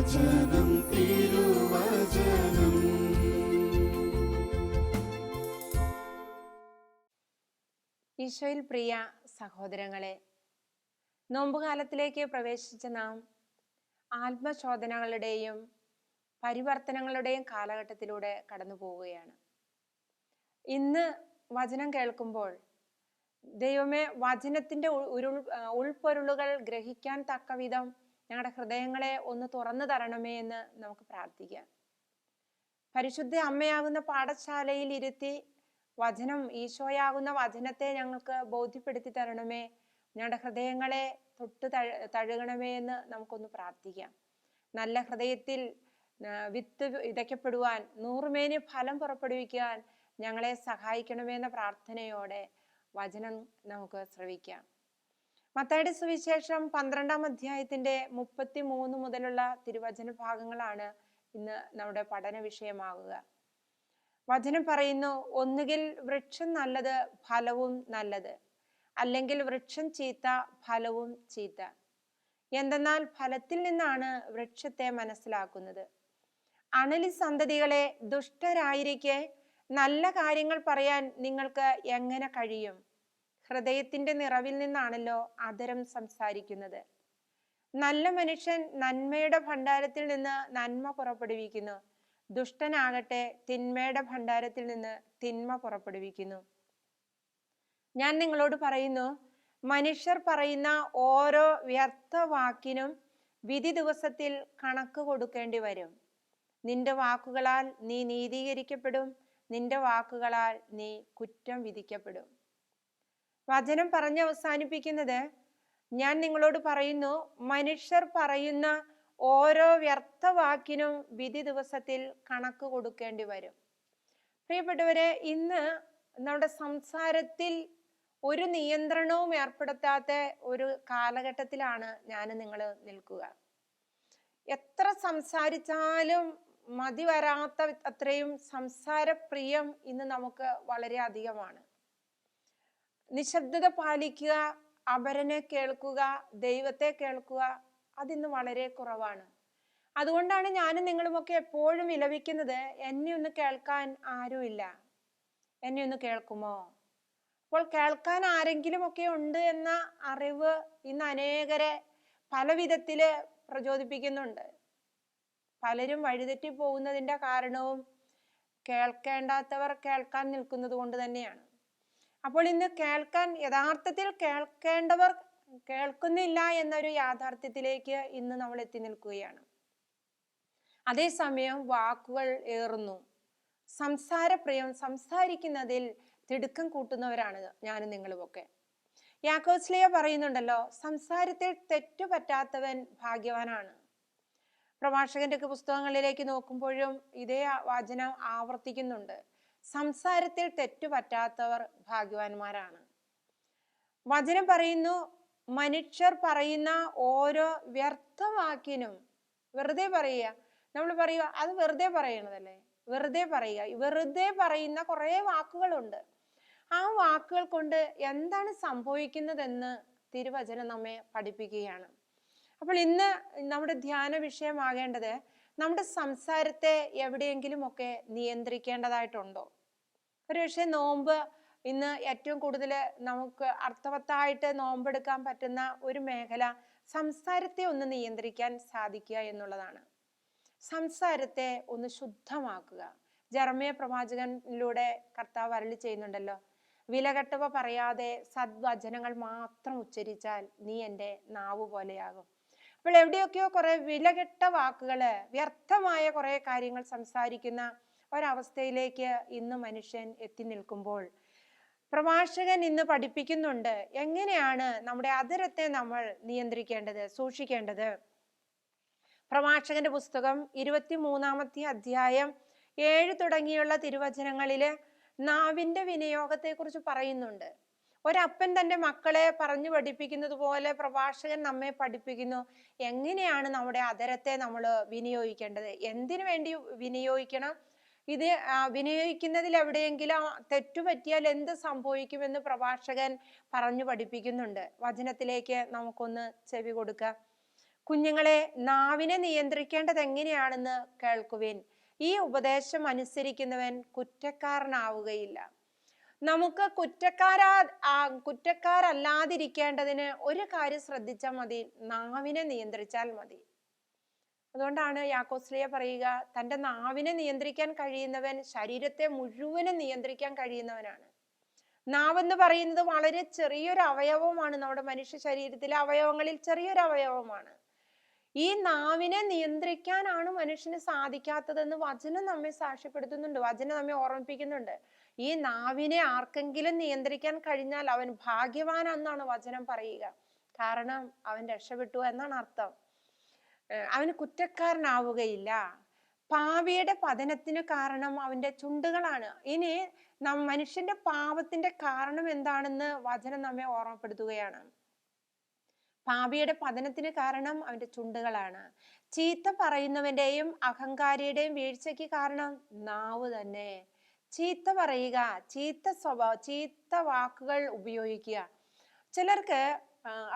തിരുവചനം. ഈശോയിൽ പ്രിയ സഹോദരങ്ങളെ നോമ്പുകാലത്തിലേക്ക് പ്രവേശിച്ച നാം ആത്മശോധനകളുടെയും പരിവർത്തനങ്ങളുടെയും കാലഘട്ടത്തിലൂടെ കടന്നു പോവുകയാണ്. ഇന്ന് വചനം കേൾക്കുമ്പോൾ ദൈവമേ വചനത്തിന്റെ ഉരുൾ ഉൾപ്പൊരുളുകൾ ഗ്രഹിക്കാൻ തക്ക വിധം ഞങ്ങളുടെ ഹൃദയങ്ങളെ ഒന്ന് തുറന്നു തരണമേ എന്ന് നമുക്ക് പ്രാർത്ഥിക്കാം. പരിശുദ്ധ അമ്മയാകുന്ന പാഠശാലയിൽ ഇരുത്തി വചനം ഈശോയാകുന്ന വചനത്തെ ഞങ്ങൾക്ക് ബോധ്യപ്പെടുത്തി തരണമേ. ഞങ്ങളുടെ ഹൃദയങ്ങളെ തൊട്ട് തഴ തഴുകണമേ എന്ന് നമുക്കൊന്ന് പ്രാർത്ഥിക്കാം. നല്ല ഹൃദയത്തിൽ വിത്ത് വിതയ്ക്കപ്പെടുവാൻ നൂറുമേനി ഫലം പുറപ്പെടുവിക്കാൻ ഞങ്ങളെ സഹായിക്കണമേ എന്ന പ്രാർത്ഥനയോടെ വചനം നമുക്ക് ശ്രവിക്കാം. മത്തായുടെ സുവിശേഷം പന്ത്രണ്ടാം അധ്യായത്തിന്റെ മുപ്പത്തി മൂന്ന് മുതലുള്ള തിരുവചന ഭാഗങ്ങളാണ് ഇന്ന് നമ്മുടെ പഠന വിഷയമാകുക. വചനം പറയുന്നു ഒന്നുകിൽ വൃക്ഷം നല്ലത് ഫലവും നല്ലത്. അല്ലെങ്കിൽ വൃക്ഷം ചീത്ത ഫലവും ചീത്ത. എന്തെന്നാൽ ഫലത്തിൽ നിന്നാണ് വൃക്ഷത്തെ മനസ്സിലാക്കുന്നത്. അണലി സന്തതികളെ ദുഷ്ടരായിരിക്കെ നല്ല കാര്യങ്ങൾ പറയാൻ നിങ്ങൾക്ക് എങ്ങനെ കഴിയും? ഹൃദയത്തിന്റെ നിറവിൽ നിന്നാണല്ലോ അതരം സംസാരിക്കുന്നത്. നല്ല മനുഷ്യൻ നന്മയുടെ ഭണ്ഡാരത്തിൽ നിന്ന് നന്മ പുറപ്പെടുവിക്കുന്നു. ദുഷ്ടനാകട്ടെ തിന്മയുടെ ഭണ്ഡാരത്തിൽ നിന്ന് തിന്മ പുറപ്പെടുവിക്കുന്നു. ഞാൻ നിങ്ങളോട് പറയുന്നു മനുഷ്യർ പറയുന്ന ഓരോ വ്യർത്ഥ വാക്കിനും വിധി ദിവസത്തിൽ കണക്ക് കൊടുക്കേണ്ടി വരും. നിന്റെ വാക്കുകളാൽ നീ നീതീകരിക്കപ്പെടും നിന്റെ വാക്കുകളാൽ നീ കുറ്റം വിധിക്കപ്പെടും. വചനം പറഞ്ഞ് അവസാനിപ്പിക്കുന്നത് ഞാൻ നിങ്ങളോട് പറയുന്നു മനുഷ്യർ പറയുന്ന ഓരോ വ്യർത്ഥവാക്കിനും വിധി ദിവസത്തിൽ കണക്ക് കൊടുക്കേണ്ടി വരും. പ്രിയപ്പെട്ടവരെ ഇന്ന് നമ്മുടെ സംസാരത്തിൽ ഒരു നിയന്ത്രണവും ഏർപ്പെടുത്താത്ത ഒരു കാലഘട്ടത്തിലാണ് ഞാൻ നിങ്ങൾ നിൽക്കുക. എത്ര സംസാരിച്ചാലും മതി വരാത്ത അത്രയും സംസാരപ്രിയം ഇന്ന് നമുക്ക് വളരെ അധികമാണ്. നിശബ്ദത പാലിക്കുക അപരനെ കേൾക്കുക ദൈവത്തെ കേൾക്കുക അതിന്ന് വളരെ കുറവാണ്. അതുകൊണ്ടാണ് ഞാനും നിങ്ങളുമൊക്കെ എപ്പോഴും വിലപിക്കുന്നത് എന്നെ ഒന്ന് കേൾക്കാൻ ആരുമില്ല എന്നെ ഒന്ന് കേൾക്കുമോ? അപ്പോൾ കേൾക്കാൻ ആരെങ്കിലും ഒക്കെ ഉണ്ട് എന്ന അറിവ് ഇന്ന് അനേകരെ പല വിധത്തിൽ പ്രചോദിപ്പിക്കുന്നുണ്ട്. പലരും വഴിതെറ്റി പോകുന്നതിന്റെ കാരണവും കേൾക്കേണ്ടാത്തവർ കേൾക്കാൻ നിൽക്കുന്നത് കൊണ്ട് തന്നെയാണ്. അപ്പോൾ ഇന്ന് കേൾക്കാൻ യഥാർത്ഥത്തിൽ കേൾക്കേണ്ടവർ കേൾക്കുന്നില്ല എന്നൊരു യാഥാർത്ഥ്യത്തിലേക്ക് ഇന്ന് നമ്മൾ എത്തി നിൽക്കുകയാണ്. അതേസമയം വാക്കുകൾ ഏറുന്നു. സംസാരപ്രിയം സംസാരിക്കുന്നതിൽ തിടുക്കം കൂട്ടുന്നവരാണ് ഞാനും നിങ്ങളുമൊക്കെ യാക്കോസ്ലിയ പറയുന്നുണ്ടല്ലോ സംസാരത്തിൽ തെറ്റു പറ്റാത്തവൻ ഭാഗ്യവാനാണ്. പ്രഭാഷകന്റെ പുസ്തകങ്ങളിലേക്ക് നോക്കുമ്പോഴും ഇതേ വചനം ആവർത്തിക്കുന്നുണ്ട്. സംസാരത്തിൽ തെറ്റുപറ്റാത്തവർ ഭാഗ്യവാന്മാരാണ്. വചനം പറയുന്നു മനുഷ്യർ പറയുന്ന ഓരോ വ്യർത്ഥവാക്കിനും വെറുതെ പറയുക. നമ്മൾ പറയുക അത് വെറുതെ പറയണതല്ലേ? വെറുതെ പറയുക. വെറുതെ പറയുന്ന കുറേ വാക്കുകളുണ്ട്. ആ വാക്കുകൾ കൊണ്ട് എന്താണ് സംഭവിക്കുന്നതെന്ന് തിരുവചനം നമ്മെ പഠിപ്പിക്കുകയാണ്. അപ്പോൾ ഇന്ന് നമ്മുടെ ധ്യാന വിഷയമാകേണ്ടത് നമ്മുടെ സംസാരത്തെ എവിടെയെങ്കിലും ഒക്കെ നിയന്ത്രിക്കേണ്ടതായിട്ടുണ്ടോ? ഒരുപക്ഷെ നോമ്പ് ഇന്ന് ഏറ്റവും കൂടുതൽ നമുക്ക് അർത്ഥവത്തായിട്ട് നോമ്പെടുക്കാൻ പറ്റുന്ന ഒരു മേഖല സംസാരത്തെ ഒന്ന് നിയന്ത്രിക്കാൻ സാധിക്കുക എന്നുള്ളതാണ്. സംസാരത്തെ ഒന്ന് ശുദ്ധമാക്കുക. ജർമ്മയ പ്രവാചകനിലൂടെ കർത്താവ് അരളി ചെയ്യുന്നുണ്ടല്ലോ വിലകെട്ടവ പറയാതെ സദ്വചനങ്ങൾ മാത്രം ഉച്ചരിച്ചാൽ നീ എന്റെ നാവ് പോലെയാകും അപ്പോൾ എവിടെയൊക്കെയോ കുറെ വിലകെട്ട വാക്കുകൾ വ്യർത്ഥമായ കുറെ കാര്യങ്ങൾ സംസാരിക്കുന്ന ഒരവസ്ഥയിലേക്ക് ഇന്ന് മനുഷ്യൻ എത്തി നിൽക്കുമ്പോൾ പ്രഭാഷകൻ ഇന്ന് പഠിപ്പിക്കുന്നുണ്ട് എങ്ങനെയാണ് നമ്മുടെ അതിരത്തെ നമ്മൾ നിയന്ത്രിക്കേണ്ടത് സൂക്ഷിക്കേണ്ടത്. പ്രഭാഷകന്റെ പുസ്തകം ഇരുപത്തി മൂന്നാമത്തെ അധ്യായം ഏഴ് തുടങ്ങിയുള്ള തിരുവചനങ്ങളിൽ നാവിന്റെ വിനിയോഗത്തെ കുറിച്ച് പറയുന്നുണ്ട്. ഒരപ്പൻ തന്റെ മക്കളെ പറഞ്ഞു പഠിപ്പിക്കുന്നത് പോലെ പ്രഭാഷകൻ നമ്മെ പഠിപ്പിക്കുന്നു. എങ്ങനെയാണ് നമ്മുടെ അതരത്തെ നമ്മൾ വിനിയോഗിക്കേണ്ടത്? എന്തിനു വേണ്ടി വിനിയോഗിക്കണം? ഇത് വിനിയോഗിക്കുന്നതിൽ എവിടെയെങ്കിലും തെറ്റുപറ്റിയാൽ എന്ത് സംഭവിക്കുമെന്ന് പ്രഭാഷകൻ പറഞ്ഞു പഠിപ്പിക്കുന്നുണ്ട്. വചനത്തിലേക്ക് നമുക്കൊന്ന് ചെവി കൊടുക്കാം. കുഞ്ഞുങ്ങളെ നാവിനെ നിയന്ത്രിക്കേണ്ടത് എങ്ങനെയാണെന്ന് കേൾക്കുവിൻ. ഈ ഉപദേശം അനുസരിക്കുന്നവൻ കുറ്റക്കാരനാവുകയില്ല. നമുക്ക് കുറ്റക്കാരാ കുറ്റക്കാരല്ലാതിരിക്കേണ്ടതിന് ഒരു കാര്യം ശ്രദ്ധിച്ചാൽ മതി. നാവിനെ നിയന്ത്രിച്ചാൽ മതി. അതുകൊണ്ടാണ് യാക്കോസ്ലിയ പറയുക തന്റെ നാവിനെ നിയന്ത്രിക്കാൻ കഴിയുന്നവൻ ശരീരത്തെ മുഴുവനും നിയന്ത്രിക്കാൻ കഴിയുന്നവനാണ്. നാവെന്ന് പറയുന്നത് വളരെ ചെറിയൊരു അവയവമാണ്. നമ്മുടെ മനുഷ്യ ശരീരത്തിലെ അവയവങ്ങളിൽ ചെറിയൊരു അവയവമാണ്. ഈ നാവിനെ നിയന്ത്രിക്കാനാണ് മനുഷ്യന് സാധിക്കാത്തതെന്ന് വചനം നമ്മെ സാക്ഷ്യപ്പെടുത്തുന്നുണ്ട്. വചനം നമ്മെ ഓർമ്മിപ്പിക്കുന്നുണ്ട്. ഈ നാവിനെ ആർക്കെങ്കിലും നിയന്ത്രിക്കാൻ കഴിഞ്ഞാൽ അവൻ ഭാഗ്യവാൻ എന്നാണ് വചനം പറയുക. കാരണം അവൻ രക്ഷപ്പെട്ടു എന്നാണ് അർത്ഥം. അവന് കുറ്റക്കാരനാവുകയില്ല. പാവിയുടെ പതനത്തിന് കാരണം അവന്റെ ചുണ്ടുകളാണ്. ഇനി നം മനുഷ്യന്റെ പാപത്തിന്റെ കാരണം എന്താണെന്ന് വചനം നമ്മെ ഓർമ്മപ്പെടുത്തുകയാണ്. പാപിയുടെ പതനത്തിന് കാരണം അവന്റെ ചുണ്ടുകളാണ്. ചീത്ത പറയുന്നവന്റെയും അഹങ്കാരിയുടെയും വീഴ്ചയ്ക്ക് കാരണം നാവ് തന്നെ. ചീത്ത പറയുക ചീത്ത സ്വഭാവ ചീത്ത വാക്കുകൾ ഉപയോഗിക്കുക. ചിലർക്ക്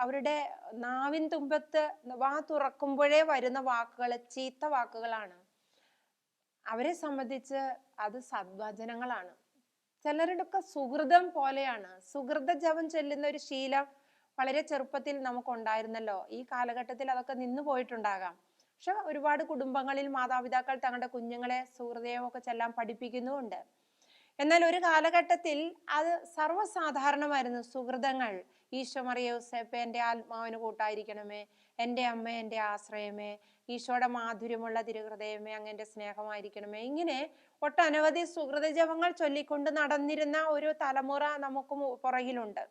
അവരുടെ നാവിൻ തുമ്പത്ത് വാ തുറക്കുമ്പോഴേ വരുന്ന വാക്കുകൾ ചീത്ത വാക്കുകളാണ്. അവരെ സംബന്ധിച്ച് അത് സദ്വചനങ്ങളാണ്. ചിലരുടെയൊക്കെ സുഹൃതം പോലെയാണ്. സുഹൃത ജപം ചൊല്ലുന്ന ഒരു ശീലം വളരെ ചെറുപ്പത്തിൽ നമുക്കുണ്ടായിരുന്നല്ലോ. ഈ കാലഘട്ടത്തിൽ അതൊക്കെ നിന്നു പോയിട്ടുണ്ടാകാം. പക്ഷെ ഒരുപാട് കുടുംബങ്ങളിൽ മാതാപിതാക്കൾ തങ്ങളുടെ കുഞ്ഞുങ്ങളെ സുഹൃദയമൊക്കെ ചെല്ലാൻ പഠിപ്പിക്കുന്നുമുണ്ട്. എന്നാൽ ഒരു കാലഘട്ടത്തിൽ അത് സർവസാധാരണമായിരുന്നു. സുഹൃതങ്ങൾ ഈശോ മറിയോസേപ്പ് എന്റെ ആത്മാവിന് കൂട്ടായിരിക്കണമേ എന്റെ അമ്മ എന്റെ ആശ്രയമേ ഈശോയുടെ മാധുര്യമുള്ള തിരുഹൃദയമേ അങ്ങന്റെ സ്നേഹമായിരിക്കണമേ. ഇങ്ങനെ ഒട്ടനവധി സുഹൃത ജപങ്ങൾ ചൊല്ലിക്കൊണ്ട് നടന്നിരുന്ന ഒരു തലമുറ നമുക്ക് പുറകിലുണ്ട്.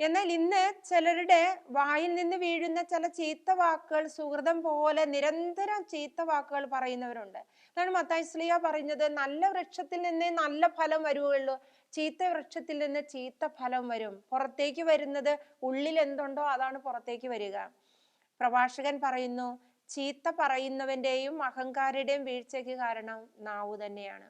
എന്നാൽ ഇന്ന് ചിലരുടെ വായിൽ നിന്ന് വീഴുന്ന ചില ചീത്ത വാക്കുകൾ സുഹൃതം പോലെ നിരന്തരം ചീത്ത വാക്കുകൾ പറയുന്നവരുണ്ട്. അതാണ് മത്തായി സ്ലിയ പറയുന്നത് നല്ല വൃക്ഷത്തിൽ നിന്നേ നല്ല ഫലം വരുവുള്ളൂ ചീത്ത വൃക്ഷത്തിൽ നിന്ന് ചീത്ത ഫലം വരും. പുറത്തേക്ക് വരുന്നത് ഉള്ളിൽ എന്തുണ്ടോ അതാണ് പുറത്തേക്ക് വരിക. പ്രഭാഷകൻ പറയുന്നു ചീത്ത പറയുന്നവന്റെയും അഹങ്കാരുടെയും വീഴ്ചയ്ക്ക് കാരണം നാവു തന്നെയാണ്.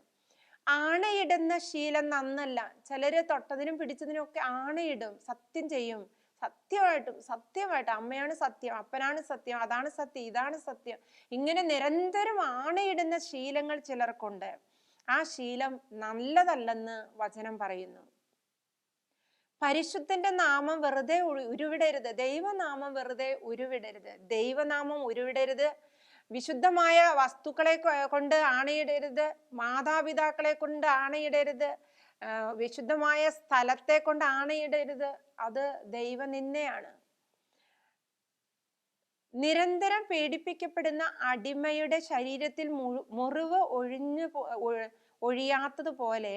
ആണയിടുന്ന ശീലം നന്നല്ല. ചിലര് തൊട്ടതിനും പിടിച്ചതിനും ഒക്കെ ആണയിടും. സത്യം ചെയ്യും. സത്യമായിട്ടും സത്യമായിട്ടും. അമ്മയാണ് സത്യം അപ്പനാണ് സത്യം അതാണ് സത്യം ഇതാണ് സത്യം. ഇങ്ങനെ നിരന്തരം ആണയിടുന്ന ശീലങ്ങൾ ചിലർക്കുണ്ട്. ആ ശീലം നല്ലതല്ലെന്ന് വചനം പറയുന്നു. പരിശുദ്ധന്റെ നാമം വെറുതെ ഉരുവിടരുത്. ദൈവനാമം വെറുതെ ഉരുവിടരുത്. ദൈവനാമം ഉരുവിടരുത്. വിശുദ്ധമായ വസ്തുക്കളെ കൊണ്ട് ആണയിടരുത് മാതാപിതാക്കളെ കൊണ്ട് ആണയിടരുത് വിശുദ്ധമായ സ്ഥലത്തെ കൊണ്ട് ആണയിടരുത് അത് ദൈവനിന്നെയാണ് നിരന്തരം പീഡിപ്പിക്കപ്പെടുന്ന അടിമയുടെ ശരീരത്തിൽ മുറിവ് ഒഴിഞ്ഞു ഒഴിയാത്തതുപോലെ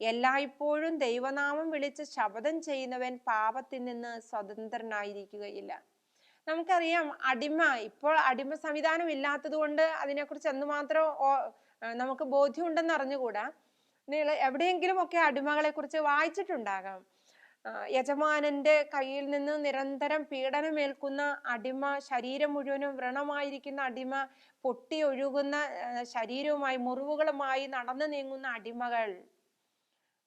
എല്ലായ്പ്പോഴും ദൈവനാമം വിളിച്ച് ശപഥം ചെയ്യുന്നവൻ പാപത്തിൽ നിന്ന് സ്വതന്ത്രനായിരിക്കുകയില്ല. നമുക്കറിയാം അടിമ. ഇപ്പോൾ അടിമ സംവിധാനം ഇല്ലാത്തത് കൊണ്ട് അതിനെക്കുറിച്ച് എന്തുമാത്രം നമുക്ക് ബോധ്യമുണ്ടെന്ന് അറിഞ്ഞുകൂടാ. നിങ്ങൾ എവിടെയെങ്കിലും ഒക്കെ അടിമകളെ കുറിച്ച് വായിച്ചിട്ടുണ്ടാകാം യജമാനന്റെ കയ്യിൽ നിന്ന് നിരന്തരം പീഡനമേൽക്കുന്ന അടിമ ശരീരം മുഴുവനും വ്രണമായിരിക്കുന്ന അടിമ പൊട്ടി ഒഴുകുന്ന ശരീരവുമായി മുറിവുകളുമായി നടന്നു നീങ്ങുന്ന അടിമകൾ.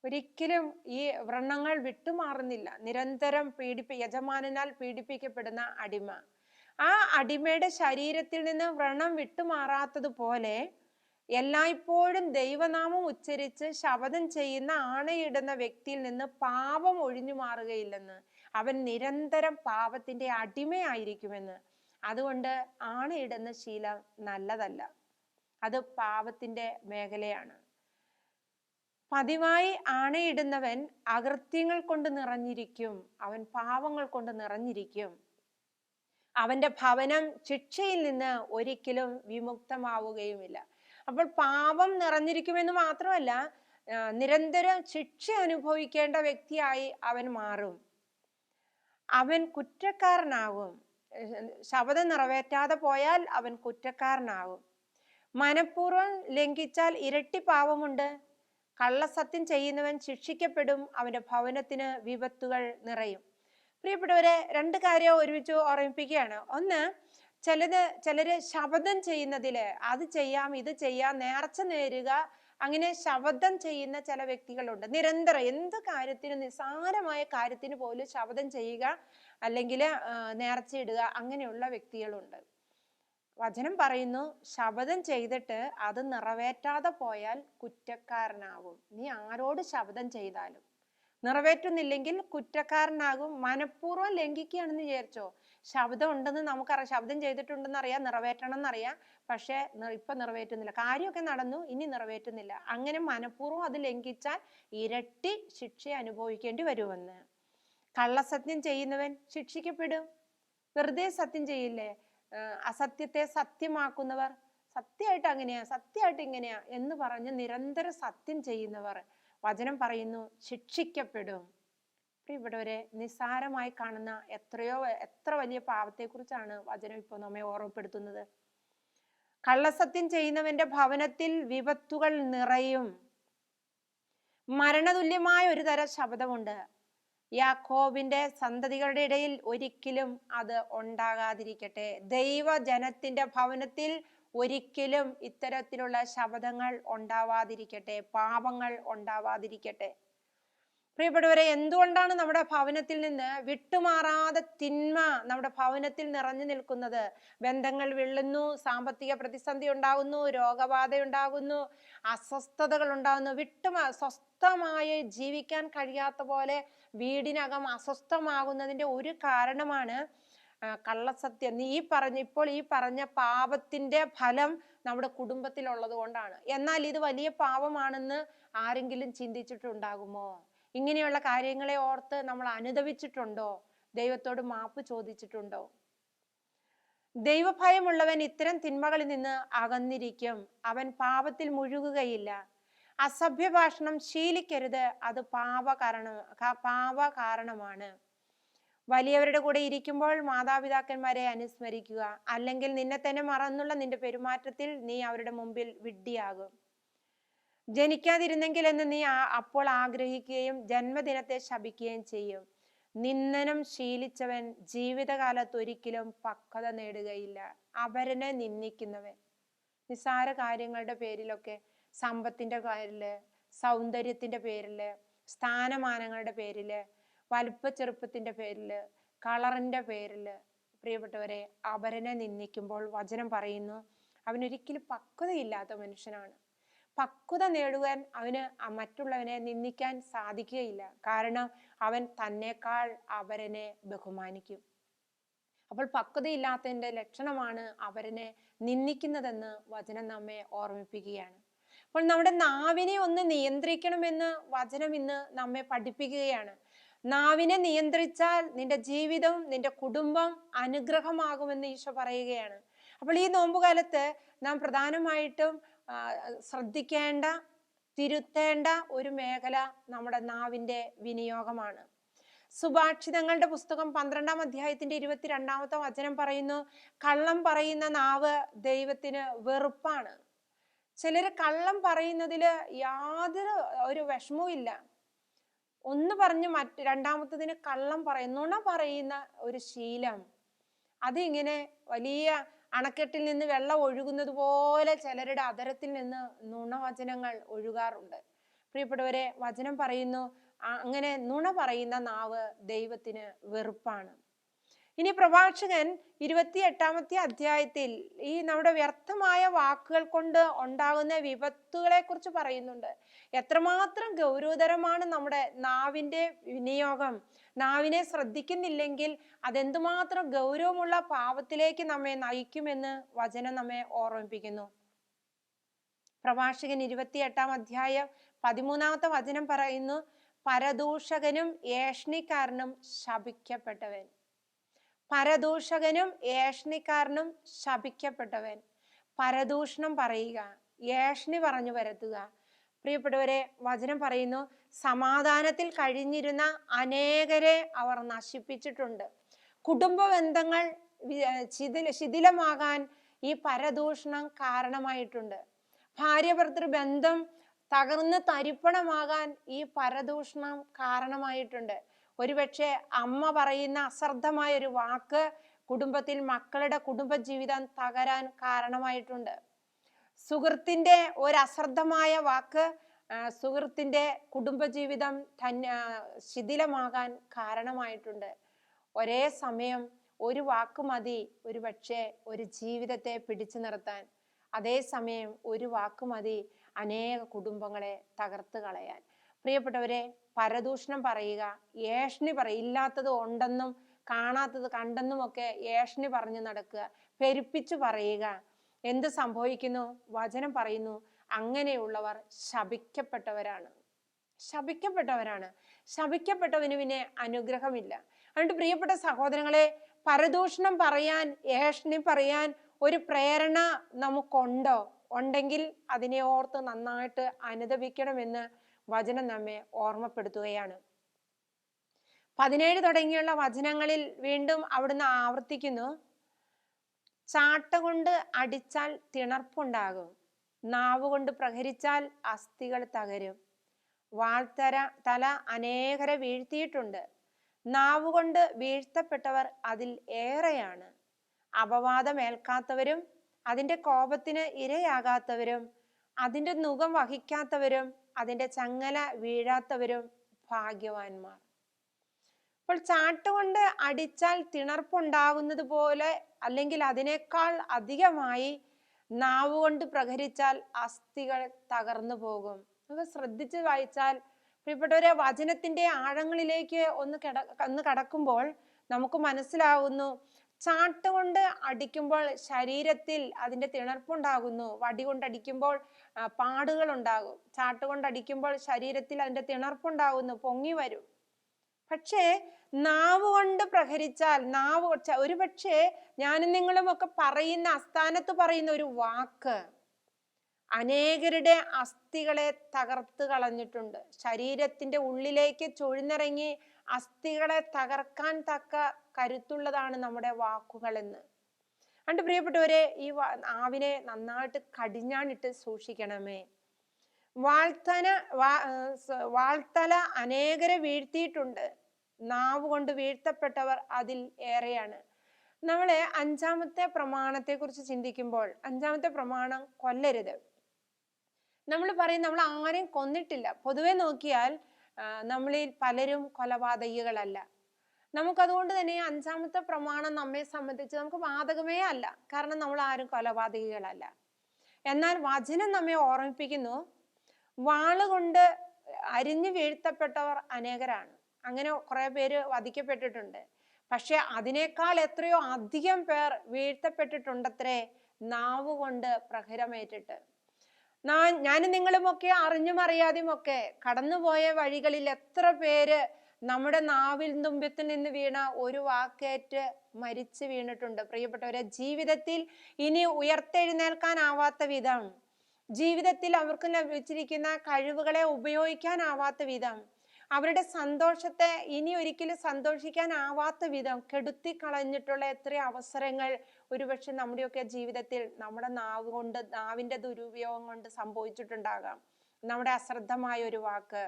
ഒരിക്കലും ഈ വ്രണങ്ങൾ വിട്ടുമാറുന്നില്ല. നിരന്തരം പീഡിപ്പി യജമാനനാൽ പീഡിപ്പിക്കപ്പെടുന്ന അടിമ. ആ അടിമയുടെ ശരീരത്തിൽ നിന്ന് വ്രണം വിട്ടുമാറാത്തതുപോലെ എല്ലായ്പ്പോഴും ദൈവനാമം ഉച്ചരിച്ച് ശപഥം ചെയ്യുന്ന ആണയിടുന്ന വ്യക്തിയിൽ നിന്ന് പാപം ഒഴിഞ്ഞു മാറുകയില്ലെന്ന്. അവൻ നിരന്തരം പാപത്തിന്റെ അടിമയായിരിക്കുമെന്ന്. അതുകൊണ്ട് ആണയിടുന്ന ശീലം നല്ലതല്ല. അത് പാപത്തിന്റെ മേഖലയാണ്. പതിവായി ആണയിടുന്നവൻ അകൃത്യങ്ങൾ കൊണ്ട് നിറഞ്ഞിരിക്കും. അവൻ പാവങ്ങൾ കൊണ്ട് നിറഞ്ഞിരിക്കും. അവന്റെ ഭവനം ശിക്ഷയിൽ നിന്ന് ഒരിക്കലും വിമുക്തമാവുകയുമില്ല. അപ്പോൾ പാപം നിറഞ്ഞിരിക്കുമെന്ന് മാത്രമല്ല നിരന്തരം ശിക്ഷ അനുഭവിക്കേണ്ട വ്യക്തിയായി അവൻ മാറും. അവൻ കുറ്റക്കാരനാകും ശബദം നിറവേറ്റാതെ പോയാൽ അവൻ കുറ്റക്കാരനാകും മനഃപൂർവം ലംഘിച്ചാൽ ഇരട്ടി പാപമുണ്ട്. കള്ളസത്യം ചെയ്യുന്നവൻ ശിക്ഷിക്കപ്പെടും അവന്റെ ഭവനത്തിന് വിപത്തുകൾ നിറയും. പ്രിയപ്പെട്ടവരെ രണ്ട് കാര്യം ഒരുമിച്ച് ഓർമ്മിപ്പിക്കുകയാണ്. ഒന്ന് ചിലത് ചിലര് ശബ്ദം ചെയ്യുന്നതിൽ അത് ചെയ്യാം ഇത് ചെയ്യാം നേർച്ച നേരുക അങ്ങനെ ശബ്ദം ചെയ്യുന്ന ചില വ്യക്തികളുണ്ട്. നിരന്തരം എന്ത് കാര്യത്തിന് നിസ്സാരമായ കാര്യത്തിന് പോലും ശബ്ദം ചെയ്യുക അല്ലെങ്കിൽ നേർച്ചയിടുക അങ്ങനെയുള്ള വ്യക്തികളുണ്ട്. വചനം പറയുന്നു ശപഥം ചെയ്തിട്ട് അത് നിറവേറ്റാതെ പോയാൽ കുറ്റക്കാരനാകും. നീ ആരോട് ശപഥം ചെയ്താലും? നിറവേറ്റുന്നില്ലെങ്കിൽ കുറ്റക്കാരനാകും. മനഃപൂർവം ലംഘിക്കുകയാണെന്ന് വിചാരിച്ചോ? ശബ്ദം ഉണ്ടെന്ന് നമുക്കറിയാം. ശബ്ദം ചെയ്തിട്ടുണ്ടെന്ന് അറിയാം നിറവേറ്റണം എന്നറിയാം പക്ഷേ ഇപ്പൊ നിറവേറ്റുന്നില്ല. കാര്യമൊക്കെ നടന്നു ഇനി നിറവേറ്റുന്നില്ല. അങ്ങനെ മനഃപൂർവം അത് ലംഘിച്ചാൽ ഇരട്ടി ശിക്ഷ അനുഭവിക്കേണ്ടി വരുമെന്ന്. കള്ളസത്യം ചെയ്യുന്നവൻ ശിക്ഷിക്കപ്പെടും. വെറുതെ സത്യം ചെയ്യില്ലേ? അസത്യത്തെ സത്യമാക്കുന്നവർ സത്യമായിട്ട് അങ്ങനെയാ സത്യമായിട്ട് ഇങ്ങനെയാ എന്ന് പറഞ്ഞ് നിരന്തരം സത്യം ചെയ്യുന്നവർ വചനം പറയുന്നു ശിക്ഷിക്കപ്പെടും. പ്രിയപ്പെട്ടവരെ നിസ്സാരമായി കാണുന്ന എത്രയോ എത്ര വലിയ പാപത്തെക്കുറിച്ചാണ് വചനം ഇപ്പോൾ നമ്മെ ഓർമ്മപ്പെടുത്തുന്നത്. കള്ളസത്യം ചെയ്യുന്നവന്റെ ഭവനത്തിൽ വിപത്തുകൾ നിറയും. മരണതുല്യമായ ഒരു തരം ശബ്ദമുണ്ട്. യാക്കോബിന്റെ സന്തതികളുടെ ഇടയിൽ ഒരിക്കലും അത് ഉണ്ടാകാതിരിക്കട്ടെ. ദൈവജനത്തിന്റെ ഭവനത്തിൽ ഒരിക്കലും ഇത്തരത്തിലുള്ള ശബ്ദങ്ങൾ ഉണ്ടാവാതിരിക്കട്ടെ പാപങ്ങൾ ഉണ്ടാവാതിരിക്കട്ടെ. പ്രിയപ്പെട്ടവരെ എന്തുകൊണ്ടാണ് നമ്മുടെ ഭവനത്തിൽ നിന്ന് വിട്ടുമാറാതെ തിന്മ നമ്മുടെ ഭവനത്തിൽ നിറഞ്ഞു നിൽക്കുന്നത്? ബന്ധങ്ങൾ വിള്ളുന്നു സാമ്പത്തിക പ്രതിസന്ധി ഉണ്ടാകുന്നു രോഗബാധ ഉണ്ടാകുന്നു അസ്വസ്ഥതകൾ ഉണ്ടാകുന്നു. വിട്ടുമാ സ്വസ്ഥമായി ജീവിക്കാൻ കഴിയാത്ത പോലെ വീടിനകം അസ്വസ്ഥമാകുന്നതിന്റെ ഒരു കാരണമാണ് കള്ളസത്യം. നീ പറഞ്ഞ ഇപ്പോൾ ഈ പറഞ്ഞ പാപത്തിന്റെ ഫലം നമ്മുടെ കുടുംബത്തിലുള്ളത് കൊണ്ടാണ്. എന്നാൽ ഇത് വലിയ പാപമാണെന്ന് ആരെങ്കിലും ചിന്തിച്ചിട്ടുണ്ടാകുമോ? ഇങ്ങനെയുള്ള കാര്യങ്ങളെ ഓർത്ത് നമ്മൾ അനുദവിച്ചിട്ടുണ്ടോ ദൈവത്തോട് മാപ്പ് ചോദിച്ചിട്ടുണ്ടോ? ദൈവഭയമുള്ളവൻ ഇത്തരം തിന്മകളിൽ നിന്ന് അകന്നിരിക്കും. അവൻ പാപത്തിൽ മുഴുകുകയില്ല. അസഭ്യ ഭാഷണം ശീലിക്കരുത്. അത് പാപ കാരണം പാപ കാരണമാണ് വലിയവരുടെ കൂടെ ഇരിക്കുമ്പോൾ മാതാപിതാക്കന്മാരെ അനുസ്മരിക്കുക. അല്ലെങ്കിൽ നിന്നെ തന്നെ മറന്നുള്ള നിന്റെ പെരുമാറ്റത്തിൽ നീ അവരുടെ മുമ്പിൽ വിഡ്ഢിയാകും. ജനിക്കാതിരുന്നെങ്കിൽ എന്ന് നീ അപ്പോൾ ആഗ്രഹിക്കുകയും ജന്മദിനത്തെ ശപിക്കുകയും ചെയ്യും. നിന്ദനം ശീലിച്ചവൻ ജീവിതകാലത്ത് ഒരിക്കലും പക്വത നേടുകയില്ല. അവരനെ നിന്ദിക്കുന്നവൻ. നിസ്സാര കാര്യങ്ങളുടെ പേരിലൊക്കെ സമ്പത്തിന്റെ പേരിൽ സൗന്ദര്യത്തിന്റെ പേരിൽ സ്ഥാനമാനങ്ങളുടെ പേരിൽ വലുപ്പ ചെറുപ്പത്തിന്റെ പേരിൽ കളറിന്റെ പേരിൽ. പ്രിയപ്പെട്ടവരെ അവരനെ നിന്ദിക്കുമ്പോൾ വചനം പറയുന്നു അവനൊരിക്കലും പക്വതയില്ലാത്ത മനുഷ്യനാണ്. പക്വത നേടുവാൻ അവന് മറ്റുള്ളവനെ നിന്ദിക്കാൻ സാധിക്കുകയില്ല. കാരണം അവൻ തന്നെക്കാൾ അവരനെ ബഹുമാനിക്കും. അപ്പോൾ പക്വതയില്ലാത്തതിന്റെ ലക്ഷണമാണ് അവരനെ നിന്ദിക്കുന്നതെന്ന് വചനം നമ്മെ ഓർമ്മിപ്പിക്കുകയാണ്. അപ്പോൾ നമ്മുടെ നാവിനെ ഒന്ന് നിയന്ത്രിക്കണമെന്ന് വചനം ഇന്ന് നമ്മെ പഠിപ്പിക്കുകയാണ്. നാവിനെ നിയന്ത്രിച്ചാൽ നിന്റെ ജീവിതം നിന്റെ കുടുംബം അനുഗ്രഹമാകുമെന്ന് ഈശോ പറയുകയാണ്. അപ്പോൾ ഈ നോമ്പുകാലത്ത് നാം പ്രധാനമായിട്ടും ശ്രദ്ധിക്കേണ്ട തിരുത്തേണ്ട ഒരു മേഖല നമ്മുടെ നാവിന്റെ വിനിയോഗമാണ്. സുഭാഷിതങ്ങളുടെ പുസ്തകം പന്ത്രണ്ടാം അധ്യായത്തിന്റെ ഇരുപത്തിരണ്ടാമത്തെ വചനം പറയുന്നു കള്ളം പറയുന്ന നാവ് ദൈവത്തിന് വെറുപ്പാണ്. ചിലർ കള്ളം പറയുന്നതിൽ യാതൊരു ഒരു വിഷമവും ഇല്ല. ഒന്ന് പറഞ്ഞ് മറ്റ് രണ്ടാമത്തതിന് കള്ളം പറയും നുണ പറയുന്ന ഒരു ശീലം. അതിങ്ങനെ വലിയ അണക്കെട്ടിൽ നിന്ന് വെള്ളം ഒഴുകുന്നത് പോലെ ചിലരുടെ അതരത്തിൽ നിന്ന് നുണവചനങ്ങൾ ഒഴുകാറുണ്ട്. പ്രിയപ്പെട്ടവരെ വചനം പറയുന്നു അങ്ങനെ നുണ പറയുന്ന നാവ് ദൈവത്തിന് വെറുപ്പാണ്. ഇനി പ്രഭാഷകൻ ഇരുപത്തി എട്ടാമത്തെ അധ്യായത്തിൽ ഈ നമ്മുടെ വ്യർത്ഥമായ വാക്കുകൾ കൊണ്ട് ഉണ്ടാകുന്ന വിപത്തുകളെ കുറിച്ച് പറയുന്നുണ്ട്. എത്രമാത്രം ഗൗരവതരമാണ് നമ്മുടെ നാവിന്റെ വിനിയോഗം. നാവിനെ ശ്രദ്ധിക്കുന്നില്ലെങ്കിൽ അതെന്തുമാത്രം ഗൗരവമുള്ള പാപത്തിലേക്ക് നമ്മെ നയിക്കുമെന്ന് വചനം നമ്മെ ഓർമ്മിപ്പിക്കുന്നു. പ്രഭാഷകൻ ഇരുപത്തിയെട്ടാം അധ്യായം പതിമൂന്നാമത്തെ വചനം പറയുന്നു പരദൂഷകനും ഏഷ്ണിക്കാരനും ശപിക്കപ്പെട്ടവൻ. പരദൂഷകനും ഏഷ്ണിക്കാരനും ശപിക്കപ്പെട്ടവൻ. പരദൂഷണം പറയുക ഏഷ്ണി പറഞ്ഞു വരുത്തുക പ്രിയപ്പെട്ടവരെ വചനം പറയുന്നു സമാധാനത്തിൽ കഴിഞ്ഞിരുന്ന അനേകരെ അവർ നശിപ്പിച്ചിട്ടുണ്ട്. കുടുംബ ബന്ധങ്ങൾ ശിഥില ശിഥിലമാകാൻ ഈ പരദൂഷണം കാരണമായിട്ടുണ്ട്. ഭാര്യ ഭർത്തൃ ബന്ധം തകർന്ന് തരിപ്പണമാകാൻ ഈ പരദൂഷണം കാരണമായിട്ടുണ്ട്. ഒരുപക്ഷെ അമ്മ പറയുന്ന അശ്രദ്ധമായ ഒരു വാക്ക് കുടുംബത്തിൽ മക്കളുടെ കുടുംബ ജീവിതം തകരാൻ കാരണമായിട്ടുണ്ട്. സുഹൃത്തിന്റെ ഒരു അശ്രദ്ധമായ വാക്ക് സുഹൃത്തിന്റെ കുടുംബജീവിതം തന്നെ ശിഥിലമാകാൻ കാരണമായിട്ടുണ്ട്. ഒരേ സമയം ഒരു വാക്ക് മതി ഒരു പക്ഷേ ഒരു ജീവിതത്തെ പിടിച്ചു നിർത്താൻ. അതേസമയം ഒരു വാക്ക് മതി അനേക കുടുംബങ്ങളെ തകർത്ത് കളയാൻ. പ്രിയപ്പെട്ടവരെ പരദൂഷണം പറയുക ഏഷണി പറയുക ഇല്ലാത്തത് ഉണ്ടെന്നും കാണാത്തത് കണ്ടെന്നും ഒക്കെ ഏഷണി പറഞ്ഞു നടക്കുക പെരുപ്പിച്ചു പറയുക എന്ത് സംഭവിക്കുന്നു? വചനം പറയുന്നു. അങ്ങനെയുള്ളവർ ശപിക്കപ്പെട്ടവരാണ്. ശപിക്കപ്പെട്ടവരാണ്. ശപിക്കപ്പെട്ടവന് പിന്നെ അനുഗ്രഹമില്ല. അതുകൊണ്ട് പ്രിയപ്പെട്ട സഹോദരങ്ങളെ പരദൂഷണം പറയാൻ ഏഷണി പറയാൻ ഒരു പ്രേരണ നമുക്കുണ്ടോ? ഉണ്ടെങ്കിൽ അതിനെ ഓർത്ത് നന്നായിട്ട് അനുദപിക്കണമെന്ന് വചനം നമ്മെ ഓർമ്മപ്പെടുത്തുകയാണ്. പതിനേഴ് തുടങ്ങിയുള്ള വചനങ്ങളിൽ വീണ്ടും അവിടുന്ന് ആവർത്തിക്കുന്നു. ചാട്ട കൊണ്ട് അടിച്ചാൽ തിണർപ്പുണ്ടാകും. നാവ് കൊണ്ട് പ്രഹരിച്ചാൽ അസ്ഥികൾ തകരും. വാൾത്തര തല അനേകരെ വീഴ്ത്തിയിട്ടുണ്ട്. നാവ് കൊണ്ട് വീഴ്ത്തപ്പെട്ടവർ അതിൽ ഏറെയാണ്. അപവാദമേൽക്കാത്തവരും അതിന്റെ കോപത്തിന് ഇരയാകാത്തവരും അതിന്റെ നുകം വഹിക്കാത്തവരും അതിന്റെ ചങ്ങല വീഴാത്തവരും ഭാഗ്യവാന്മാർ. അപ്പോൾ ചാട്ടുകൊണ്ട് അടിച്ചാൽ തിണർപ്പുണ്ടാകുന്നത് പോലെ അല്ലെങ്കിൽ അതിനേക്കാൾ അധികമായി നാവ് കൊണ്ട് പ്രഹരിച്ചാൽ അസ്ഥികൾ തകർന്നു പോകും. നമുക്ക് ശ്രദ്ധിച്ച് വായിച്ചാൽ പ്രിയപ്പെട്ടവരെ വചനത്തിന്റെ ആഴങ്ങളിലേക്ക് ഒന്ന് കിട ഒന്ന് കടക്കുമ്പോൾ നമുക്ക് മനസ്സിലാവുന്നു ചാട്ടുകൊണ്ട് അടിക്കുമ്പോൾ ശരീരത്തിൽ അതിന്റെ തിണർപ്പുണ്ടാകുന്നു. വടി കൊണ്ട് അടിക്കുമ്പോൾ പാടുകൾ ഉണ്ടാകും ചാട്ടുകൊണ്ട് അടിക്കുമ്പോൾ ശരീരത്തിൽ അതിന്റെ തിണർപ്പുണ്ടാകുന്നു പൊങ്ങി വരും. പക്ഷേ നാവ് കൊണ്ട് പ്രഹരിച്ചാൽ നാവ് ഒരു പക്ഷേ ഞാനും നിങ്ങളും ഒക്കെ പറയുന്ന അസ്ഥാനത്ത് പറയുന്ന ഒരു വാക്ക് അനേകരുടെ അസ്ഥികളെ തകർത്ത് കളഞ്ഞിട്ടുണ്ട്. ശരീരത്തിന്റെ ഉള്ളിലേക്ക് ചൊഴിഞ്ഞിറങ്ങി അസ്ഥികളെ തകർക്കാൻ തക്ക കരുത്തുള്ളതാണ് നമ്മുടെ വാക്കുകൾ എന്ന് കണ്ട് പ്രിയപ്പെട്ടവരെ ഈ ആവിനെ നന്നായിട്ട് കടിഞ്ഞാണിട്ട് സൂക്ഷിക്കണമേ. വാൾത്തന വാ- ഏർ സ- വാൾത്തല അനേകരെ വീഴ്ത്തിയിട്ടുണ്ട്. നാവ് കൊണ്ട് വീഴ്ത്തപ്പെട്ടവർ അതിൽ ഏറെയാണ്. നമ്മളെ അഞ്ചാമത്തെ പ്രമാണത്തെ കുറിച്ച് ചിന്തിക്കുമ്പോൾ അഞ്ചാമത്തെ പ്രമാണം കൊല്ലരുത്. നമ്മൾ പറയും നമ്മൾ ആരെയും കൊന്നിട്ടില്ല. പൊതുവെ നോക്കിയാൽ നമ്മളിൽ പലരും കൊലപാതകികളല്ല. നമുക്കതുകൊണ്ട് തന്നെ അഞ്ചാമത്തെ പ്രമാണം നമ്മെ സംബന്ധിച്ച് നമുക്ക് ബാധകമേ അല്ല. കാരണം നമ്മൾ ആരും കൊലപാതകികളല്ല. എന്നാൽ വചനം നമ്മെ ഓർമ്മിപ്പിക്കുന്നു വാളുകൊണ്ട് അരിഞ്ഞു വീഴ്ത്തപ്പെട്ടവർ അനേകരാണ്. അങ്ങനെ കുറെ പേര് വധിക്കപ്പെട്ടിട്ടുണ്ട്. പക്ഷെ അതിനേക്കാൾ എത്രയോ അധികം പേർ വീഴ്ത്തപ്പെട്ടിട്ടുണ്ടത്രേ നാവ് കൊണ്ട് പ്രഹരമേറ്റിട്ട്. ഞാനും നിങ്ങളുമൊക്കെ അറിഞ്ഞും അറിയാതെയും ഒക്കെ കടന്നുപോയ വഴികളിൽ എത്ര പേര് നമ്മുടെ നാവിൽ തുമ്പത്തിൽ നിന്ന് വീണ ഒരു വാക്കേറ്റ് മരിച്ചു വീണിട്ടുണ്ട്. പ്രിയപ്പെട്ടവരെ ജീവിതത്തിൽ ഇനി ഉയർത്തെഴുന്നേൽക്കാനാവാത്ത വിധം ജീവിതത്തിൽ അവർക്ക് ലഭിച്ചിരിക്കുന്ന കഴിവുകളെ ഉപയോഗിക്കാനാവാത്ത വിധം അവരുടെ സന്തോഷത്തെ ഇനി ഒരിക്കലും സന്തോഷിക്കാനാവാത്ത വിധം കെടുത്തി കളഞ്ഞിട്ടുള്ള എത്ര അവസരങ്ങൾ ഒരുപക്ഷെ നമ്മുടെയൊക്കെ ജീവിതത്തിൽ നമ്മുടെ നാവ് കൊണ്ട് നാവിന്റെ ദുരുപയോഗം കൊണ്ട് സംഭവിച്ചിട്ടുണ്ടാകാം. നമ്മുടെ അശ്രദ്ധമായ ഒരു വാക്ക്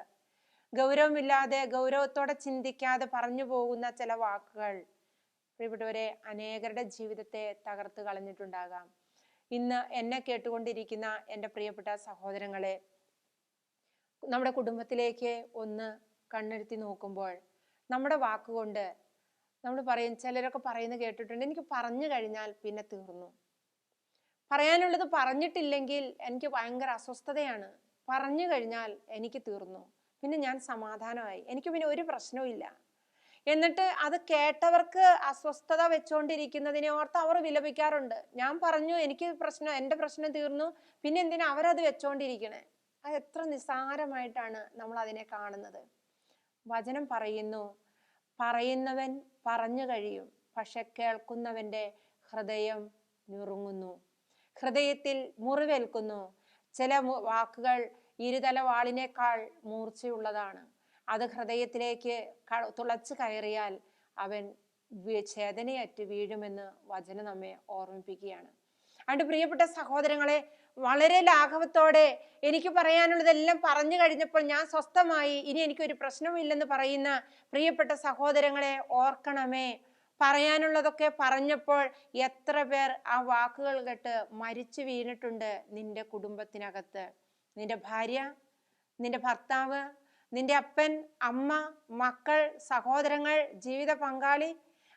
ഗൗരവമില്ലാതെ ഗൗരവത്തോടെ ചിന്തിക്കാതെ പറഞ്ഞു പോകുന്ന ചില വാക്കുകൾ പ്രിയപ്പെട്ടവരെ അനേകരുടെ ജീവിതത്തെ തകർത്ത് കളഞ്ഞിട്ടുണ്ടാകാം. ഇന്ന് എന്നെ കേട്ടുകൊണ്ടിരിക്കുന്ന എന്റെ പ്രിയപ്പെട്ട സഹോദരങ്ങളെ നമ്മുടെ കുടുംബത്തിലേക്ക് ഒന്ന് കണ്ണെടുത്തി നോക്കുമ്പോൾ നമ്മുടെ വാക്കുകൊണ്ട് നമ്മൾ പറയും ചിലരൊക്കെ പറയുന്നത് കേട്ടിട്ടുണ്ട് എനിക്ക് പറഞ്ഞു കഴിഞ്ഞാൽ പിന്നെ തീർന്നു. പറയാനുള്ളത് പറഞ്ഞിട്ടില്ലെങ്കിൽ എനിക്ക് ഭയങ്കര അസ്വസ്ഥതയാണ്. പറഞ്ഞു കഴിഞ്ഞാൽ എനിക്ക് തീർന്നു. പിന്നെ ഞാൻ സമാധാനമായി. എനിക്ക് പിന്നെ ഒരു പ്രശ്നവും എന്നിട്ട് അത് കേട്ടവർക്ക് അസ്വസ്ഥത വെച്ചുകൊണ്ടിരിക്കുന്നതിനെ ഓർത്ത് അവർ വിലപിക്കാറുണ്ട്. ഞാൻ പറഞ്ഞു എനിക്ക് പ്രശ്നം എന്റെ പ്രശ്നം തീർന്നു. പിന്നെ എന്തിനാ അവരത് വെച്ചോണ്ടിരിക്കണേ? അത് എത്ര നിസ്സാരമായിട്ടാണ് നമ്മൾ അതിനെ കാണുന്നത്. വചനം പറയുന്നു പറയുന്നവൻ പറഞ്ഞു കഴിയും പക്ഷെ കേൾക്കുന്നവന്റെ ഹൃദയം ഞുറുങ്ങുന്നു. ഹൃദയത്തിൽ മുറിവേൽക്കുന്നു. ചില വാക്കുകൾ ഇരുതല വാളിനേക്കാൾ മൂർച്ചയുള്ളതാണ്. അത് ഹൃദയത്തിലേക്ക് തുളച്ച് കയറിയാൽ അവൻ ചേതനയറ്റ് വീഴുമെന്ന് വചനം നമ്മെ ഓർമ്മിപ്പിക്കുകയാണ്. അതുകൊണ്ട് പ്രിയപ്പെട്ട സഹോദരങ്ങളെ വളരെ ലാഘവത്തോടെ എനിക്ക് പറയാനുള്ളതെല്ലാം പറഞ്ഞു കഴിഞ്ഞപ്പോൾ ഞാൻ സ്വസ്ഥമായി ഇനി എനിക്കൊരു പ്രശ്നമില്ലെന്ന് പറയുന്ന പ്രിയപ്പെട്ട സഹോദരങ്ങളെ ഓർക്കണമേ. പറയാനുള്ളതൊക്കെ പറഞ്ഞപ്പോൾ എത്ര പേർ ആ വാക്കുകൾ കേട്ട് മരിച്ചു വീണിട്ടുണ്ട് നിന്റെ കുടുംബത്തിനകത്ത്. നിന്റെ ഭാര്യ നിന്റെ ഭർത്താവ് നിന്റെ അപ്പൻ അമ്മ മക്കൾ സഹോദരങ്ങൾ ജീവിത പങ്കാളി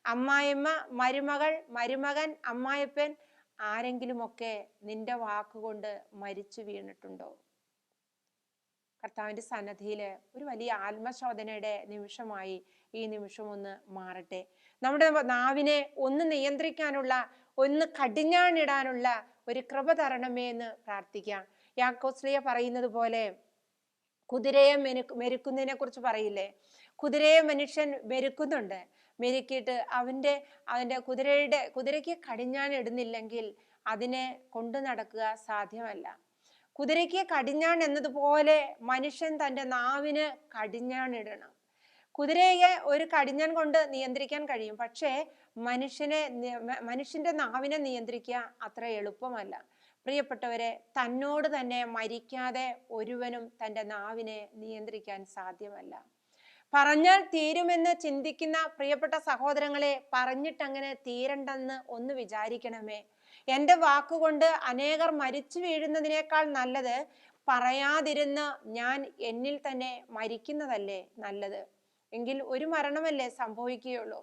അമ്മായിമ്മ മരുമകൾ മരുമകൻ അമ്മായിപ്പൻ ആരെങ്കിലുമൊക്കെ നിന്റെ വാക്കുകൊണ്ട് മരിച്ചു വീണിട്ടുണ്ടോ? കർത്താവിന്റെ സന്നദ്ധിയിൽ ഒരു വലിയ ആത്മശോധനയുടെ നിമിഷമായി ഈ നിമിഷം ഒന്ന് മാറട്ടെ. നമ്മുടെ നാവിനെ ഒന്ന് നിയന്ത്രിക്കാനുള്ള ഒന്ന് കടിഞ്ഞാണിടാനുള്ള ഒരു കൃപ തരണമേ എന്ന് പ്രാർത്ഥിക്കാം. യാക്കോസ്ലിയ പറയുന്നത് പോലെ കുതിരയെ മെനു മെരുക്കുന്നതിനെ കുറിച്ച് പറയില്ലേ? കുതിരയെ മനുഷ്യൻ മെരുക്കുന്നുണ്ട്. മെരുക്കിയിട്ട് അവന്റെ അവന്റെ കുതിരയുടെ കുതിരയ്ക്ക് കടിഞ്ഞാൻ ഇടുന്നില്ലെങ്കിൽ അതിനെ കൊണ്ടു നടക്കുക സാധ്യമല്ല. കുതിരയ്ക്ക് കടിഞ്ഞാൻ എന്നതുപോലെ മനുഷ്യൻ തന്റെ നാവിന് കടിഞ്ഞാൻ ഇടണം. കുതിരയെ ഒരു കടിഞ്ഞാൻ കൊണ്ട് നിയന്ത്രിക്കാൻ കഴിയും. പക്ഷേ മനുഷ്യനെ മനുഷ്യന്റെ നാവിനെ നിയന്ത്രിക്കുക അത്ര എളുപ്പമല്ല. പ്രിയപ്പെട്ടവരെ തന്നോട് തന്നെ മരിക്കാതെ ഒരുവനും തന്റെ നാവിനെ നിയന്ത്രിക്കാൻ സാധ്യമല്ല. പറഞ്ഞാൽ തീരുമെന്ന് ചിന്തിക്കുന്ന പ്രിയപ്പെട്ട സഹോദരങ്ങളെ പറഞ്ഞിട്ടങ്ങനെ തീരണ്ടെന്ന് ഒന്ന് വിചാരിക്കണമേ. എന്റെ വാക്കുകൊണ്ട് അനേകർ മരിച്ചു വീഴുന്നതിനേക്കാൾ നല്ലത് പറയാതിരുന്ന് ഞാൻ എന്നിൽ തന്നെ മരിക്കുന്നതല്ലേ നല്ലത്? എങ്കിൽ ഒരു മരണമല്ലേ സംഭവിക്കുകയുള്ളൂ?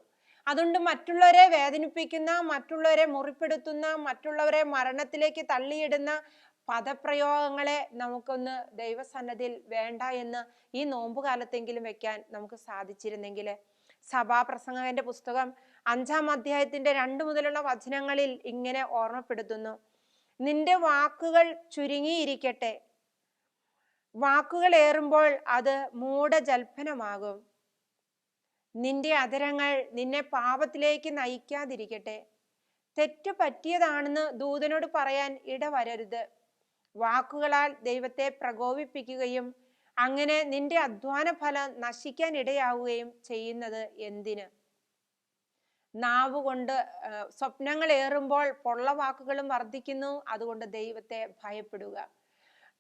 അതുകൊണ്ട് മറ്റുള്ളവരെ വേദനിപ്പിക്കുന്ന മറ്റുള്ളവരെ മുറിപ്പെടുത്തുന്ന മറ്റുള്ളവരെ മരണത്തിലേക്ക് തള്ളിയിടുന്ന പദപ്രയോഗങ്ങളെ നമുക്കൊന്ന് ദൈവസന്നതിൽ വേണ്ട എന്ന് ഈ നോമ്പുകാലത്തെങ്കിലും വെക്കാൻ നമുക്ക് സാധിച്ചിരുന്നെങ്കിൽ സഭാപ്രസംഗകന്റെ പുസ്തകം അഞ്ചാം അധ്യായത്തിന്റെ രണ്ട് മുതലുള്ള വചനങ്ങളിൽ ഇങ്ങനെ ഓർമ്മപ്പെടുത്തുന്നു. നിന്റെ വാക്കുകൾ ചുരുങ്ങിയിരിക്കട്ടെ. വാക്കുകൾ ഏറുമ്പോൾ അത് മൂഢജൽപ്പനമാകും. നിന്റെ അതരങ്ങൾ നിന്നെ പാപത്തിലേക്ക് നയിക്കാതിരിക്കട്ടെ. തെറ്റു പറ്റിയതാണെന്ന് ദൂതനോട് പറയാൻ ഇടവരരുത്. വാക്കുകളാൽ ദൈവത്തെ പ്രകോപിപ്പിക്കുകയും അങ്ങനെ നിന്റെ അധ്വാന ഫലം നശിക്കാൻ ഇടയാവുകയും ചെയ്യുന്നത് എന്തിന്? നാവ് കൊണ്ട് സ്വപ്നങ്ങൾ ഏറുമ്പോൾ പൊള്ള വാക്കുകളും വർദ്ധിക്കുന്നു. അതുകൊണ്ട് ദൈവത്തെ ഭയപ്പെടുക.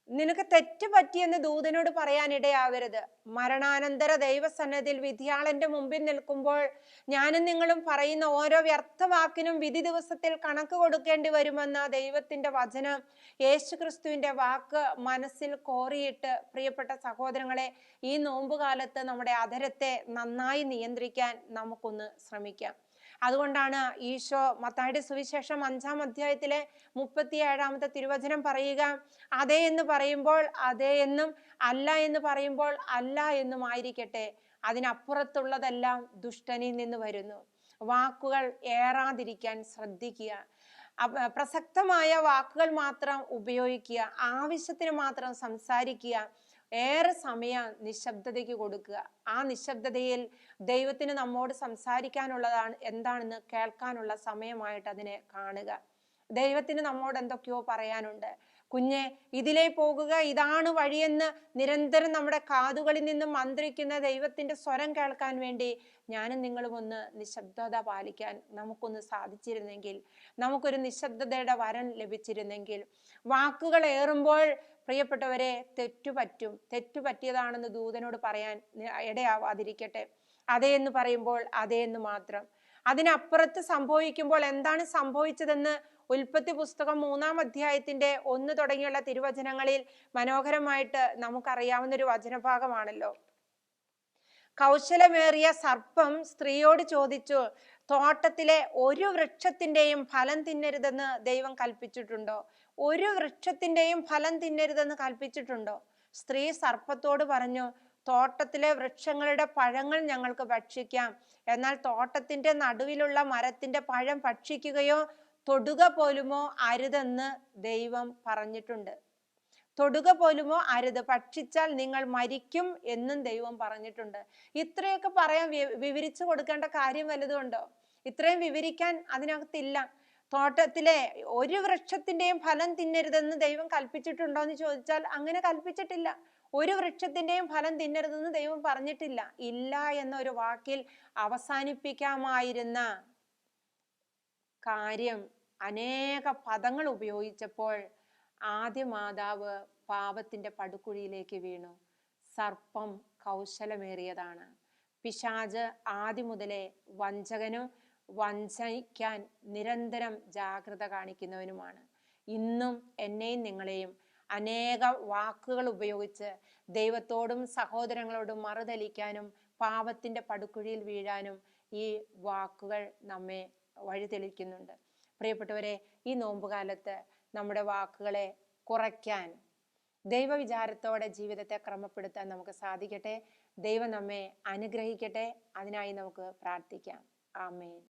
നിനക്ക് തെറ്റ് പറ്റിയെന്ന് ദൂതനോട് പറയാനിടയാവരുത് മരണാനന്തര ദൈവസന്നതിൽ വിധിയാളന്റെ മുമ്പിൽ നിൽക്കുമ്പോൾ ഞാനും നിങ്ങളും പറയുന്ന ഓരോ വ്യർത്ഥവാക്കിനും വിധി ദിവസത്തിൽ കണക്ക് കൊടുക്കേണ്ടി വരുമെന്ന ദൈവത്തിന്റെ വചനം യേശുക്രിസ്തുവിന്റെ വാക്ക് മനസ്സിൽ കോറിയിട്ട് പ്രിയപ്പെട്ട സഹോദരങ്ങളെ ഈ നോമ്പുകാലത്ത് നമ്മുടെ അധരത്തെ നന്നായി നിയന്ത്രിക്കാൻ നമുക്കൊന്ന് ശ്രമിക്കാം. അതുകൊണ്ടാണ് ഈശോ മത്തായുടെ സുവിശേഷം അഞ്ചാം അധ്യായത്തിലെ മുപ്പത്തി ഏഴാമത്തെ തിരുവചനം പറയുക അതെ എന്ന് പറയുമ്പോൾ അതെ എന്നും അല്ല എന്ന് പറയുമ്പോൾ അല്ല എന്നും ആയിരിക്കട്ടെ. അതിനപ്പുറത്തുള്ളതെല്ലാം ദുഷ്ടനിൽ നിന്ന് വരുന്നു. വാക്കുകൾ ഏറാതിരിക്കാൻ ശ്രദ്ധിക്കുക. പ്രസക്തമായ വാക്കുകൾ മാത്രം ഉപയോഗിക്കുക. ആവശ്യത്തിന് മാത്രം സംസാരിക്കുക. ഏറെ സമയം നിശബ്ദതയ്ക്ക് കൊടുക്കുക. ആ നിശബ്ദതയിൽ ദൈവത്തിന് നമ്മോട് സംസാരിക്കാനുള്ളതാണ് എന്താണെന്ന് കേൾക്കാനുള്ള സമയമായിട്ട് അതിനെ കാണുക. ദൈവത്തിന് നമ്മോട് എന്തൊക്കെയോ പറയാനുണ്ട്. കുഞ്ഞെ ഇതിലേ പോകുക ഇതാണ് വഴിയെന്ന് നിരന്തരം നമ്മുടെ കാതുകളിൽ നിന്നും മന്ത്രിക്കുന്ന ദൈവത്തിന്റെ സ്വരം കേൾക്കാൻ വേണ്ടി ഞാനും നിങ്ങളും ഒന്ന് നിശബ്ദത പാലിക്കാൻ നമുക്കൊന്ന് സാധിച്ചിരുന്നെങ്കിൽ നമുക്കൊരു നിശബ്ദതയുടെ വരം ലഭിച്ചിരുന്നെങ്കിൽ വാക്കുകൾ ഏറുമ്പോൾ പ്രിയപ്പെട്ടവരെ തെറ്റുപറ്റും തെറ്റുപറ്റിയതാണെന്ന് ദൂതനോട് പറയാൻ ഇടയാവാതിരിക്കട്ടെ. അതേ എന്ന് പറയുമ്പോൾ അതേ എന്ന് മാത്രം. അതിനപ്പുറത്ത് സംഭവിക്കുമ്പോൾ എന്താണ് സംഭവിച്ചതെന്ന് ഉൽപ്പത്തി പുസ്തകം മൂന്നാം അധ്യായത്തിന്റെ ഒന്ന് തുടങ്ങിയുള്ള തിരുവചനങ്ങളിൽ മനോഹരമായിട്ട് നമുക്കറിയാവുന്ന ഒരു വചനഭാഗമാണല്ലോ. കൗശലമേറിയ സർപ്പം സ്ത്രീയോട് ചോദിച്ചു തോട്ടത്തിലെ ഒരു വൃക്ഷത്തിന്റെയും ഫലം തിന്നരുതെന്ന് ദൈവം കൽപ്പിച്ചിട്ടുണ്ടോ? ഒരു വൃക്ഷത്തിന്റെയും ഫലം തിന്നരുതെന്ന് കൽപ്പിച്ചിട്ടുണ്ടോ? സ്ത്രീ സർപ്പത്തോട് പറഞ്ഞു തോട്ടത്തിലെ വൃക്ഷങ്ങളുടെ പഴങ്ങൾ ഞങ്ങൾക്ക് ഭക്ഷിക്കാം. എന്നാൽ തോട്ടത്തിന്റെ നടുവിലുള്ള മരത്തിന്റെ പഴം ഭക്ഷിക്കുകയോ തൊടുക പോലുമോ അരുതെന്ന് ദൈവം പറഞ്ഞിട്ടുണ്ട്. തൊടുക പോലുമോ അരുത് ഭക്ഷിച്ചാൽ നിങ്ങൾ മരിക്കും എന്നും ദൈവം പറഞ്ഞിട്ടുണ്ട്. ഇത്രയൊക്കെ പറയാൻ വിവരിച്ചു കൊടുക്കേണ്ട കാര്യം വലുതുണ്ടോ ഇത്രയും വിവരിക്കാൻ അതിനകത്തില്ല. തോട്ടത്തിലെ ഒരു വൃക്ഷത്തിന്റെയും ഫലം തിന്നരുതെന്ന് ദൈവം കൽപ്പിച്ചിട്ടുണ്ടോ എന്ന് ചോദിച്ചാൽ അങ്ങനെ കൽപ്പിച്ചിട്ടില്ല. ഒരു വൃക്ഷത്തിന്റെയും ഫലം തിന്നരുതെന്ന് ദൈവം പറഞ്ഞിട്ടില്ല. ഇല്ല എന്നൊരു വാക്കിൽ അവസാനിപ്പിക്കാമായിരുന്ന കാര്യം അനേക പദങ്ങൾ ഉപയോഗിച്ചപ്പോൾ ആദ്യ മാതാവ് പാപത്തിന്റെ പടുക്കുഴിയിലേക്ക് വീണു. സർപ്പം കൗശലമേറിയതാണ്. പിശാജ് ആദ്യം മുതലേ വഞ്ചകനും വഞ്ചിക്കാൻ നിരന്തരം ജാഗ്രത കാണിക്കുന്നവനുമാണ്. ഇന്നും എന്നെയും നിങ്ങളെയും അനേക വാക്കുകൾ ഉപയോഗിച്ച് ദൈവത്തോടും സഹോദരങ്ങളോടും മറുതലിക്കാനും പാപത്തിന്റെ പടുക്കുഴിയിൽ വീഴാനും ഈ വാക്കുകൾ നമ്മെ വഴിതെളിക്കുന്നുണ്ട്. പ്രിയപ്പെട്ടവരെ ഈ നോമ്പുകാലത്ത് നമ്മുടെ വാക്കുകളെ കുറയ്ക്കാൻ ദൈവവിചാരത്തോടെ ജീവിതത്തെ ക്രമപ്പെടുത്താൻ നമുക്ക് സാധിക്കട്ടെ. ദൈവം നമ്മെ അനുഗ്രഹിക്കട്ടെ. അതിനായി നമുക്ക് പ്രാർത്ഥിക്കാം. ആമേൻ.